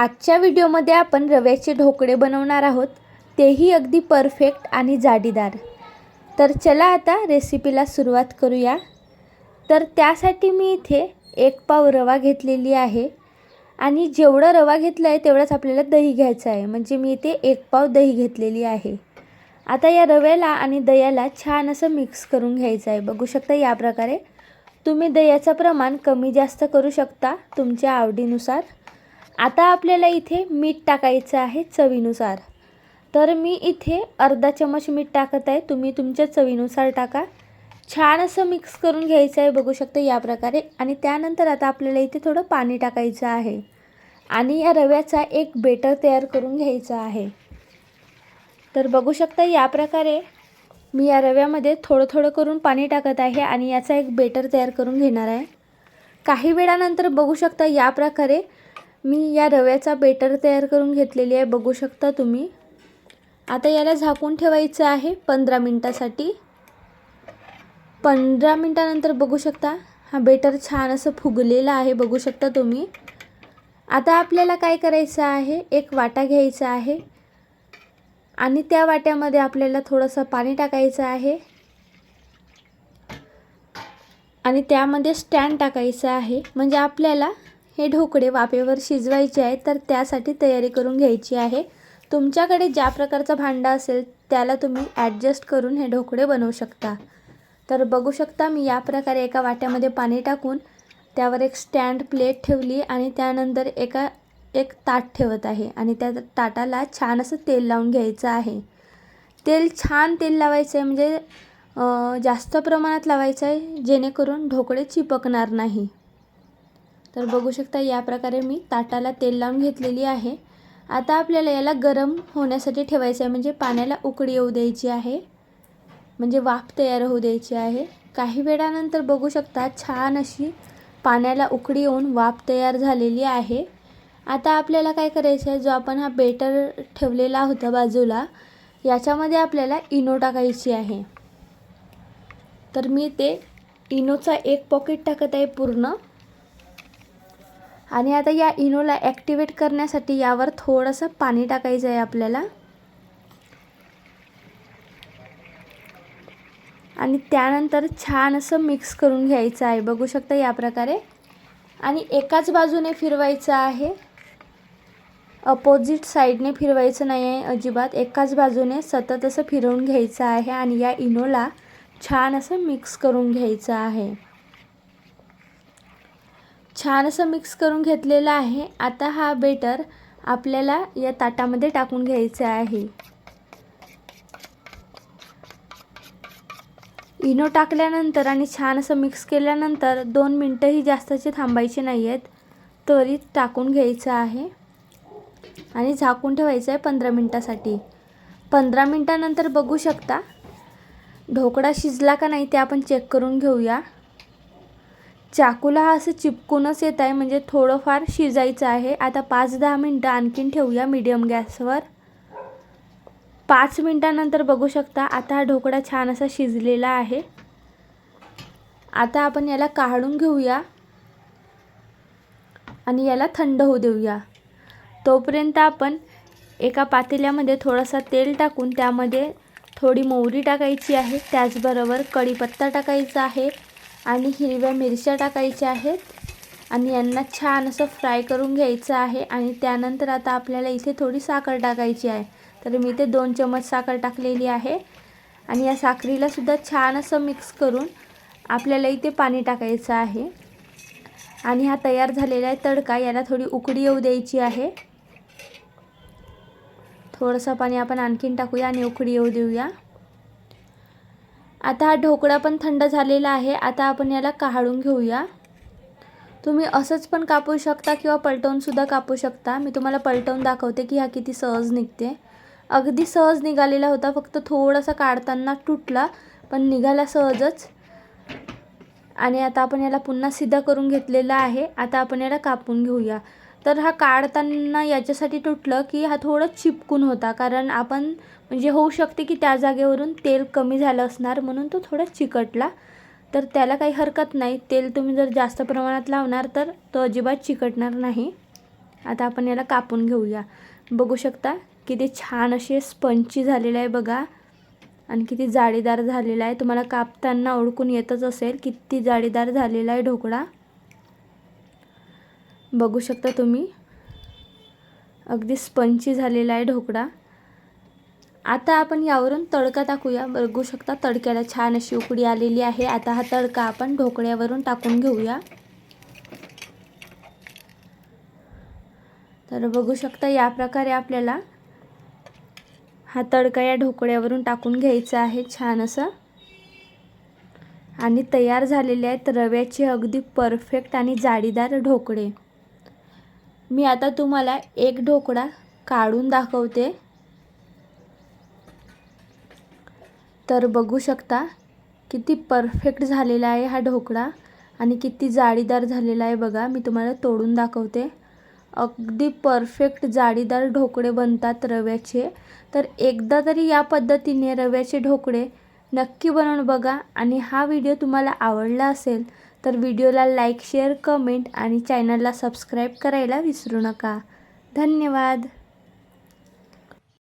आजच्या व्हिडिओमध्ये आपण रव्याचे ढोकळे बनवणार आहोत. तेही अगदी परफेक्ट आणि जाडीदार. तर चला आता रेसिपीला सुरुवात करूया. तर त्यासाठी मी इथे एक पाव रवा घेतलेली आहे. आणि जेवढं रवा घेतला आहे तेवढंच आपल्याला दही घ्यायचं आहे. म्हणजे मी इथे एक पाव दही घेतलेली आहे. आता या रव्याला आणि दह्याला छान असं मिक्स करून घ्यायचं आहे. बघू शकता या प्रकारे. तुम्ही दह्याचं प्रमाण कमी जास्त करू शकता तुमच्या आवडीनुसार. आता आपल्याला इथे मीठ टाकायचं आहे चवीनुसार. तर मी इथे अर्धा चमच मीठ टाकत आहे. तुम्ही तुमच्या चवीनुसार टाका. छान असं मिक्स करून घ्यायचं आहे. बघू शकता या प्रकारे. आणि त्यानंतर आता आपल्याला इथे थोडं पाणी टाकायचं आहे. आणि या रव्याचा एक बेटर तयार करून घ्यायचा आहे. तर बघू शकता या प्रकारे मी या रव्यामध्ये थोडं थोडं करून पाणी टाकत आहे आणि याचा एक बेटर तयार करून घेणार आहे. काही वेळानंतर बघू शकता या प्रकारे मी या रव्याचा बेटर तयार करून घेतलेली आहे बघू शकता तुम्ही. आता याला झाकून ठेवायचं आहे पंधरा मिनटासाठी. पंधरा मिनटानंतर बघू शकता हा बेटर छान असं फुगलेला आहे बघू शकता तुम्ही. आता आपल्याला काय करायचं आहे एक वाटा घ्यायचा आहे. आणि त्या वाट्यामध्ये आपल्याला थोडंसं पाणी टाकायचं आहे. आणि त्यामध्ये स्टँड टाकायचं आहे म्हणजे आपल्याला हे ढोकळे वाफेवर शिजवायचे आहे तर त्यासाठी तयारी करून घ्यायची आहे. तुमच्याकडे ज्या प्रकारचं भांडं असेल त्याला तुम्ही ॲडजस्ट करून हे ढोकळे बनवू शकता. तर बघू शकता मी या प्रकारे एका वाट्यामध्ये पाणी टाकून त्यावर एक स्टँड प्लेट ठेवली आणि त्यानंतर एका एक ताट ठेवत आहे आणि त्या ताटाला छान असं तेल लावून घ्यायचं आहे. तेल छान तेल लावायचं आहे म्हणजे जास्त प्रमाणात लावायचं आहे जेणेकरून ढोकळे चिपकणार नाही. तर बघू शकता या प्रकारे मी ताटाला तेल लावून घेतलेली आहे. आता आपल्याला याला गरम होण्यासाठी ठेवायचं आहे म्हणजे पाण्याला उकळी येऊ द्यायची आहे. म्हणजे वाफ तयार होऊ द्यायची आहे. काही वेळानंतर बघू शकता छान अशी पाण्याला उकळी येऊन वाफ तयार झालेली आहे. आता आपल्याला काय करायचं आहे जो आपण हा बेटर ठेवलेला होता बाजूला याच्यामध्ये आपल्याला इनो टाकायची आहे. तर मी ते इनोचा एक पॉकेट टाकत आहे पूर्ण. आणि आता या इनोला ॲक्टिवेट करण्यासाठी यावर थोडंसं पाणी टाकायचं आहे आपल्याला. आणि त्यानंतर छान असं मिक्स करून घ्यायचं आहे. बघू शकता या प्रकारे. आणि एकाच बाजूने फिरवायचं आहे. अपोजिट साईडने फिरवायचं नाही आहे अजिबात. एकाच बाजूने सतत असं फिरवून घ्यायचं आहे आणि या इनोला छान असं मिक्स करून घ्यायचं आहे. छान असं मिक्स करून घेतलेलं आहे. आता हा बेटर आपल्याला या ताटामध्ये टाकून घ्यायचं आहे. इनो टाकल्यानंतर आणि छान असं मिक्स केल्यानंतर दोन मिनटंही जास्तचे थांबायचे नाही आहेत तरी टाकून घ्यायचं आहे. आणि झाकून ठेवायचं आहे पंधरा मिनटासाठी. पंधरा मिनटानंतर बघू शकता ढोकळा शिजला का नाही ते आपण चेक करून घेऊया. चाकूला हा असं चिपकूनच येत आहे म्हणजे थोडंफार शिजायचं आहे. आता पाच दहा मिनटं आणखीन ठेवूया मीडियम गॅसवर. पाच मिनटानंतर बघू शकता आता हा ढोकळा छान असा शिजलेला आहे. आता आपण याला काढून घेऊया आणि याला थंड होऊ देऊया. तोपर्यंत आपण एका पातेल्यामध्ये थोडासा तेल टाकून त्यामध्ये थोडी मोहरी टाकायची आहे. त्याचबरोबर कढीपत्ता टाकायचा आहे. आणि हिरव्या मिरच्या टाकायच्या आहेत. आणि यांना छान असं फ्राय करून घ्यायचं आहे. आणि त्यानंतर आता आपल्याला इथे थोडी साखर टाकायची आहे. तर मी ते दोन चमच साखर टाकलेली आहे. आणि या साखरीलासुद्धा छान असं मिक्स करून आपल्याला इथे पाणी टाकायचं आहे. आणि हा तयार झालेला आहे तडका. याला थोडी उकडी येऊ द्यायची आहे. थोडंसं पाणी आपण आणखीन टाकूया आणि उकडी येऊ देऊया. आता हा ढोकळा पण थंड झालेला आहे. आता आपण याला काढून घेऊया. तुम्ही असंच पण कापू शकता किंवा पलटवूनसुद्धा कापू शकता. मी तुम्हाला पलटवून दाखवते की हा किती सहज निघते. अगदी सहज निघालेला होता. फक्त थोडासा काढताना तुटला पण निघाला सहजच. आणि आता आपण याला पुन्हा सिधा करून घेतलेला आहे. आता आपण याला कापून घेऊया. तर हा काढताना याच्यासाठी तुटलं की हा थोडं चिपकून होता. कारण आपण म्हणजे होऊ शकते की त्या जागेवरून तेल कमी झालं असणार म्हणून तो थोडा चिकटला. तर त्याला काही हरकत नाही. तेल तुम्ही जर जास्त प्रमाणात लावणार तर तो अजिबात चिकटणार नाही. आता आपण याला कापून घेऊया. बघू शकता किती छान असे स्पंची झालेलं आहे बघा. आणि किती जाळीदार झालेला आहे. तुम्हाला कापताना ओळखून येतच असेल. किती जाळीदार झालेला आहे ढोकळा. बघू शकता तुम्ही. अगदी स्पंची झालेला आहे ढोकळा. आता आपण यावरून तडका टाकूया. बघू शकता तडक्याला छान अशी उकडी आलेली आहे. आता हा तडका आपण ढोकळ्यावरून टाकून घेऊया. तर बघू शकता या प्रकारे आपल्याला हा तडका या ढोकळ्यावरून टाकून घ्यायचा आहे छान असं. आणि तयार झालेले आहेत रव्याचे अगदी परफेक्ट आणि जाडीदार ढोकळे. मी आता तुम्हाला एक ढोकळा काढून दाखवते. तर बघू शकता किती परफेक्ट झालेला आहे हा ढोकळा आणि किती जाळीदार झालेला आहे बघा. मी तुम्हाला तोडून दाखवते. अगदी परफेक्ट जाळीदार ढोकळे बनतात रव्याचे. तर एकदा तरी या पद्धतीने रव्याचे ढोकळे नक्की बनवून बघा आणि हा व्हिडिओ तुम्हाला आवडला असेल तर व्हिडिओला लाईक शेअर कमेंट आणि चॅनलला सबस्क्राईब करायला विसरू नका. धन्यवाद.